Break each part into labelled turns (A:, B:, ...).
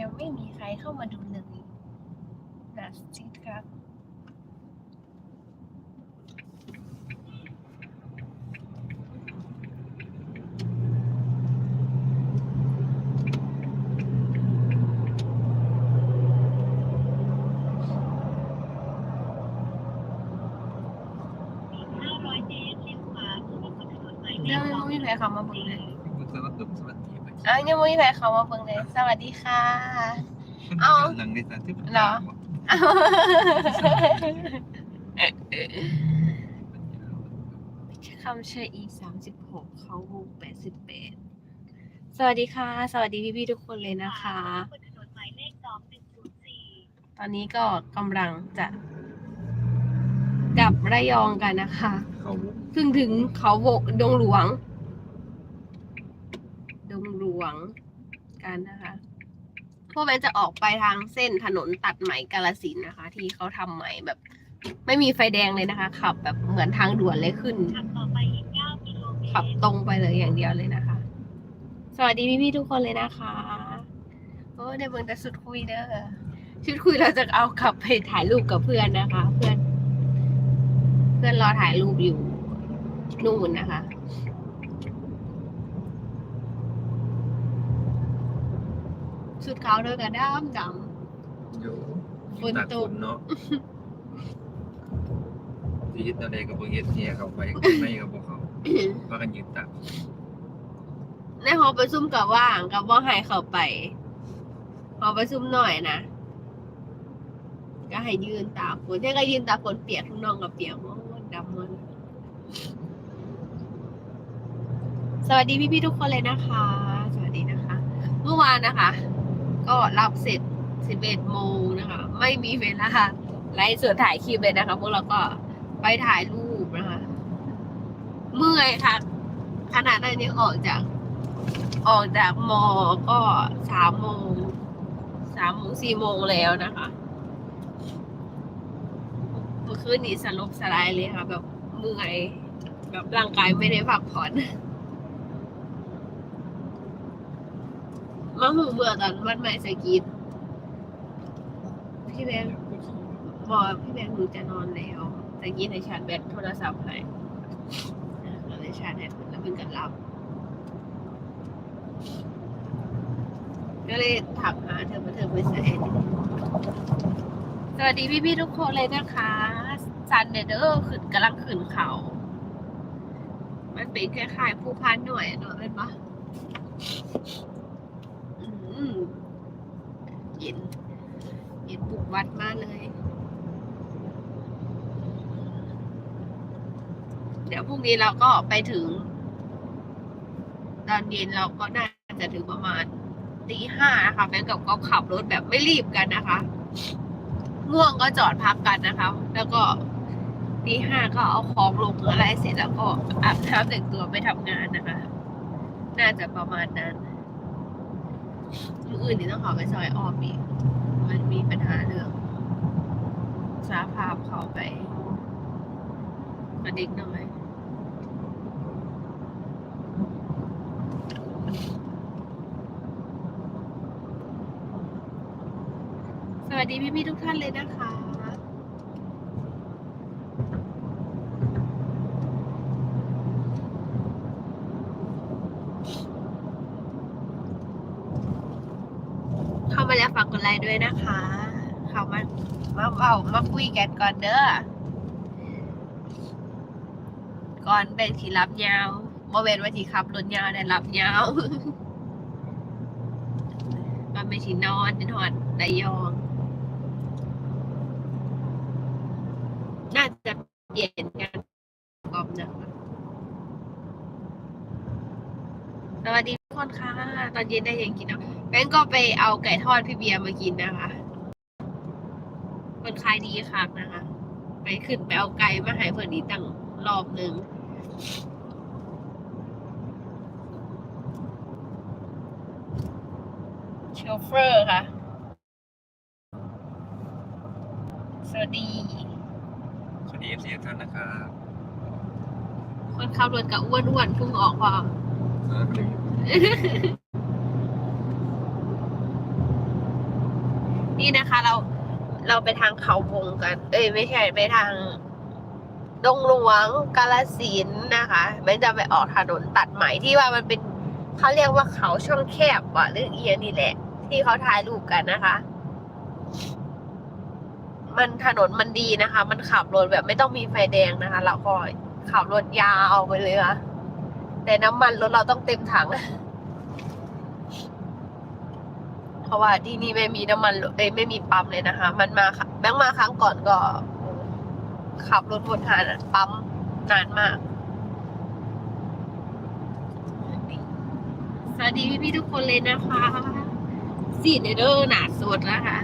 A: ยังไม่มีใครเข้ามาดูเลยนะสิครับยังไม่มีใครเข้ามาเบิ่งเลย
B: คุณสวัสดีสวัสดีไป
A: อ้าวยังไม่มีใครเข้ามาเบิ่งเลยสวัสดีค่ะ เอา
B: หลังในสามสิบ
A: เหรอคำเชยอีสามสิบหกเขาวงแปดสิบแปดสวัสดีค่ะ สวัสดีพี่ๆทุกคนเลยนะคะตอนนี้ก็กำลังจะกลับระยองกันนะคะ
B: เขา
A: เพิ่งถึงเขาโบกดงหลวงดงหล วงกันนะคะ พวกมันจะออกไปทางเส้นถนนตัดใหม่กาลสินธุ์นะคะ ที่เขาทำใหม่แบบ ไม่มีไฟแดงเลยนะคะขับแบบเหมือนทางด่วนเลยขึ้นขับตรงไปเลยอย่างเดียวเลยนะคะ สวัสดีพี่ๆทุกคนเลยนะคะโอ้ได้เบิ่งแต่สุดคุยเด้อชุดคุยเราจะเอากลับไปถ่ายรูปกับเพื่อนนะคะ เพื่อน เพื่อนรอถ่ายรูปอยู่นู่นนะคะ สุดขาวเด้อกับดำด
B: อยู่ำ
A: ฝน
B: ตัด
A: ต
B: ฝ
A: ก
B: นเนาะที่ยึดอะไรกับพวกยึดเนี่ยเขาไปไม่กับพวกเขาว่ากันยึดตัด
A: ในหอประชุมกับว่างกับว่าให้เขาไปหอประชุมหน่อยนะก็ให้ยืนตากฝนถ้าก็ยืนตากฝนเปียกทุกน้องกับเปียกหมดดำหมดสวัสดีพี่ๆทุกคนเลยนะคะ สวัสดีนะคะ เมื่อวานนะคะ ก็รับเสร็จ 11 โมงนะคะ ไม่มีเวลาไลฟ์สดถ่ายคลิปเลยนะคะ พวกเราก็ไปถ่ายรูปนะคะ เมื่อยค่ะ ขนาดนั้นยังออกจาก ออกจากมอก็สามโมงสามโมงสี่โมงแล้วนะคะเมื่อคืนนี้สลบสลายเลยค่ะ แบบเมื่อย แบบร่างกายไม่ได้พักผ่อน มาหูเบื่อตอนวันใหม่สกีดพี่แบงค์บอกพี่แบงค์หนูจะนอนแล้วสกีดในชาร์จแบตโทรศัพท์ให้เราเลยชาร์จแบตแล้วเป็นกันรับก็เลยถักหาเธอมาเธอไปใส่สวัสดีพี่ๆทุกคนเลยนะคะซันเดอร์ขึ้นกำลังขึ้นเขา มันเป็นคล้ายๆผู้พันหน่อยเนอะเป็นปะอืม เย็น เย็นบุกวัดมากเลย เดี๋ยวพรุ่งนี้เราก็ไปถึง ตอนเย็นเราก็น่าจะถึงประมาณตีห้านะคะแฟนกับก็ขับรถแบบไม่รีบกันนะคะง่วงก็จอดพักกันนะคะ แล้วก็ตีห้าก็เอาของลงอะไรเสร็จแล้วก็อาบน้ำแต่งตัวไปทำงานนะคะ น่าจะประมาณนั้น มื้ออื่นนี่ต้องขอไปซอยออมอีก มันมีปัญหาเรื่องสาภาพเขาไปกระดิกหน่อยสวัสดีพี่ๆทุกท่านเลยนะคะ เข้ามาแล้วฝากก ด้วยนะคะ เขามามาเบามาคุยกันก่อนเด้อ ก่อนเป็นที่รับยาวบ่เว้นว่าที่ขับรถยาวได้รับยาวมันไม่ใช่นอนเป็นหอดระยอง น่าจะเปลี่ยนกันกอบนะสวัสดีทุกคนค่ะ ตอนเย็นได้ยังกินเนาะ งก์ก็ไปเอาไก่ทอดพี่เบียร์มากินนะคะ มันขายดีค่ะนะคะ ไปขึ้นไปเอาไก่มาให้เพื่อนนี้ตั้งรอบหนึ่งโชเฟอร์ค่ะ สวัสดี
B: สวัสดีเอฟซีท่านนะครับ
A: คนขับรถกับอ้วนอ้วนๆพุ่งออกความ
B: เออ
A: นี่นะคะ เราเราไปทางเขาวงกัน เอ้ยไม่ใช่ไปทางดงหลวงกาลสินนะคะไม่จะไปออกถนนตัดใหม่ที่ว่ามันเป็นเขาเรียกว่าเขาช่องแคบว่ะหรือเอียนี่แหละ ที่เขาถ่ายรูปกันนะคะ มันถนนมันดีนะคะ มันขับรถแบบไม่ต้องมีไฟแดงนะคะ เราก็ขับรถยาวไปเลยค่ะแต่น้ำมันรถเราต้องเต็มถัง เพราะว่าที่นี่ไม่มีน้ำมันเอ้ยไม่มีปั๊มเลยนะคะ มันมาแบงค์มาครั้งก่อนก็ ขับรถวนหาปั๊มนานมากสวัสดีพี่ๆทุกคนเลยนะคะสีเนเดอร์หนาสดนะคะ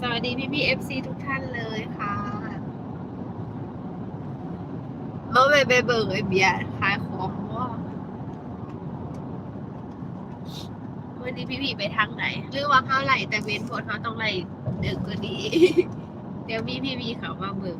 A: สวัสดี พี่พี่เอฟซีทุกท่านเลยค่ะเมื่อไปไปเบิกไอเบียร์ขายของว่าวันนี้พี่พี่ไปทางไหนหรือว่าเขาไหลแต่เว้นผลเขาต้องไหลดึกก็ดีเดี๋ยวมีพี่พี่เขามาเบิก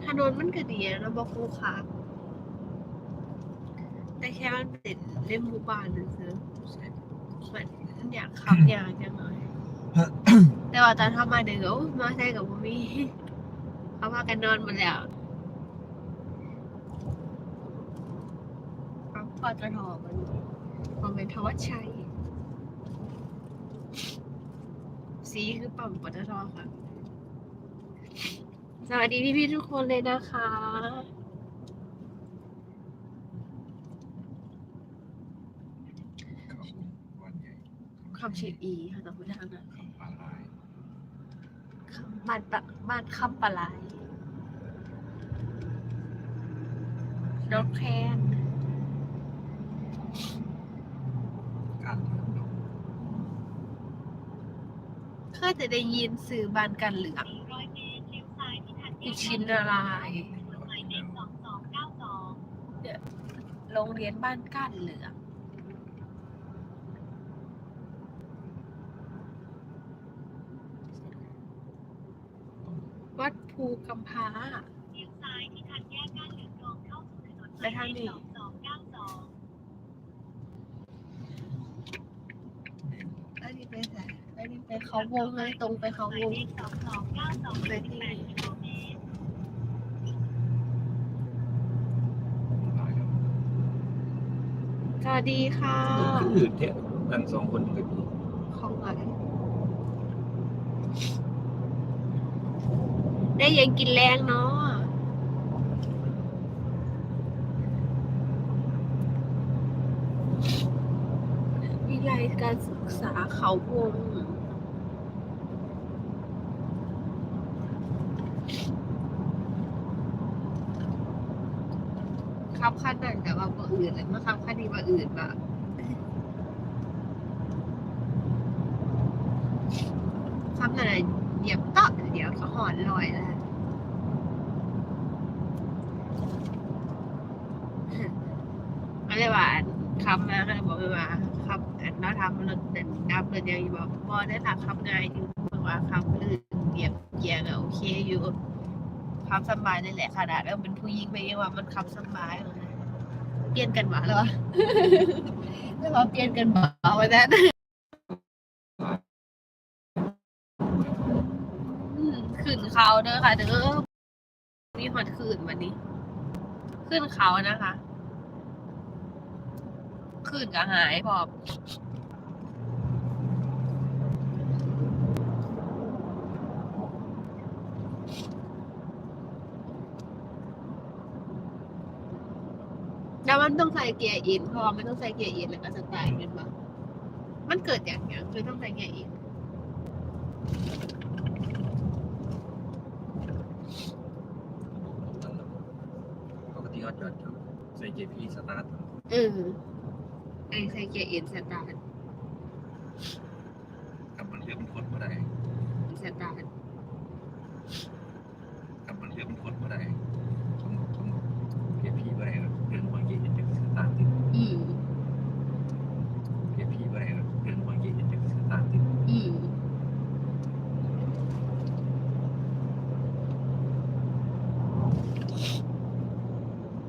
A: ถ นนมันก็ดีนะบอกคูค่ะ แต่แค่มันเป็นเล่มหมู่บ้านนึงซื้อเหมือนอยากขับอยากจังเลยแต่ว่าตอนเข้ามาเดี๋ยวมาใช่กับพวกมีเขาพากันนอนหมดแล้วปั๊มปตทมันมันเป็นทวัชชัยสีคือปั๊มปตทค่ะ สวัสดีพี่ๆทุกคนเลยนะคะ
B: วันใหญ่
A: คำเชียอีค่ะแต่พูดทางนั้น
B: คำปลาลาย
A: บ้านปะบ้านคำปลาไหลนกแคน
B: การเมืองเนาะ
A: เคยจะได้ยินสื่อบ้านกันเหลือง อีกชิ้นอะไรโรงเรียนบ้านก้านเหลืองวัดภูกำพร้าไปทางนี้อันนี้ไปไหนอันนี้ไปเขาวงเลยตรงไปเขาวงไปที่
B: ลายครับ
A: สวัสดีค่ะ
B: คืออื่นเนี่ยกันสองคนกับพี่
A: ของไหนได้ยังกินแรงเนาะวิไลการศึกษาเขาวง ขับขั้นนั้นแต่ว่าบ่อื่นเลยมาขับขั้นนี้ว่าอื่นมาขับนั่นน่ะเหยียบเตาะเดี๋ยวเขาหอนลอยแล้วก็เลยว่าขับมาก็บอกไปว่าขับอันเราทำเรถเดินดับเลยยวอยู่บอกบอได้หลักขับง่ายอยู่บอกว่าขับลื่นเหยียบเกียร์ก็โอเคอยู่ ขับสบายเลยแหละขนาดเราเป็นผู้หญิงไปยังว่ามันขับสบายเลยเปลี่ยนกันหมาแล้ววะแล้วมาเปลี่ยนกันหมาวันนั้นขึ้นเขาเด้อค่ะเด้อมีหอดขึ้นวันนี้ ขึ้นเขานะคะ ขึ้นก็หายพอบแล้วมันต้องใส่เกียร์อินเพราะว่ามันต้องใส่เกียร์อินแล้วก็สไตล์เป็นปะมันเกิดอย่างเงี้ยคือต้องใส่เกียร์อิน
B: ปกติเขาจอดอยู่ใส่เกียร์พีสตาร์ท
A: เออไอใส่เกียร์อินสตาร์ท
B: กับมันเรือมันคนบ่ได้
A: สตาร์ท
B: กับมันเรือมันคนบ่ได้สมมุติสมมุติเกียร์พี่บ่ได้ก็เดินบางทีเห็นจังสตาร์ทติด
A: อืม
B: เกียร์พี่บ่ได้ก็เดินบางทีเห็นจังสตาร์ทติด
A: อืม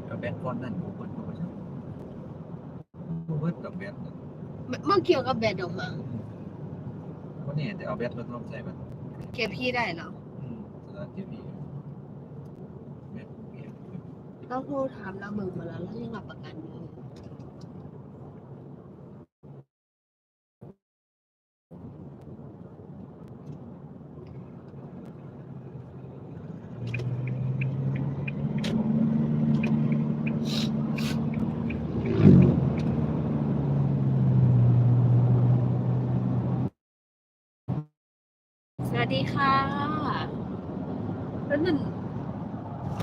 B: ก็แบตก้อนนั่นบ่เบิดบ่ใช่บ่เบิดดอกแบตน่ะ
A: เมื่อเกี่ยวกับแบตออกมา
B: วันนี้แต่เอาแบตมาลองใส่มัน
A: เก็บพี่ได้เหรอ
B: อืมสตาร์ทเกียร์พี่แบตเปลี่ยน
A: เราโทรถามเราเบิกมาแล้วแล้วยังรับประกันอยู่เลย สวัสดี ค่ะแล้วนั่น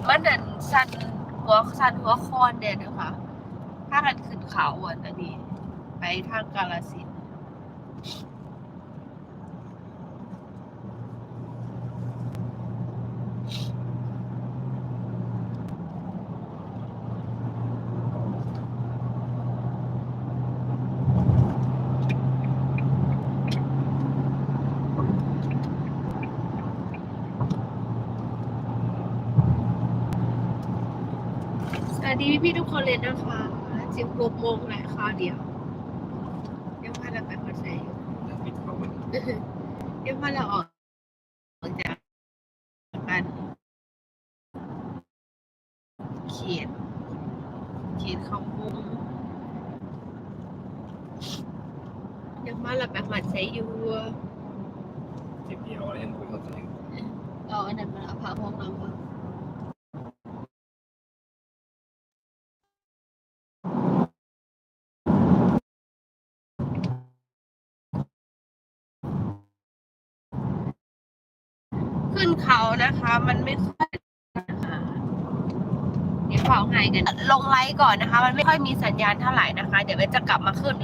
A: มันนั่นสันหัวสันหัวคอนเด่นนะคะถ้ากันขึ้นเขาอะอันนี้ ไปทางกาลสิน ดีพี่ๆทุกคนเลยนะคะสิบหกโมงแล้วค่ะเดี๋ยวยังพาเราไปคอนเสิร์ตอยู่
B: แล้วปิดเขาไว้
A: เดี๋ยวพอเราออกออกจากการเขียนเขียนคำวงเดี๋ยวมาเราไปหมัดใส่อยู่
B: สิบเดียวแล้วยังบ่เข้าใจ
A: เอาอันนั้นมาเอาผ้าห้องน้ำมา ขึ้นเขานะคะ มันไม่ค่อยนะคะเดี๋ยวเผาไงกัน ลงไลฟ์ก่อนนะคะ มันไม่ค่อยมีสัญญาณเท่าไหร่นะคะ เดี๋ยวเบนจะกลับมาขึ้น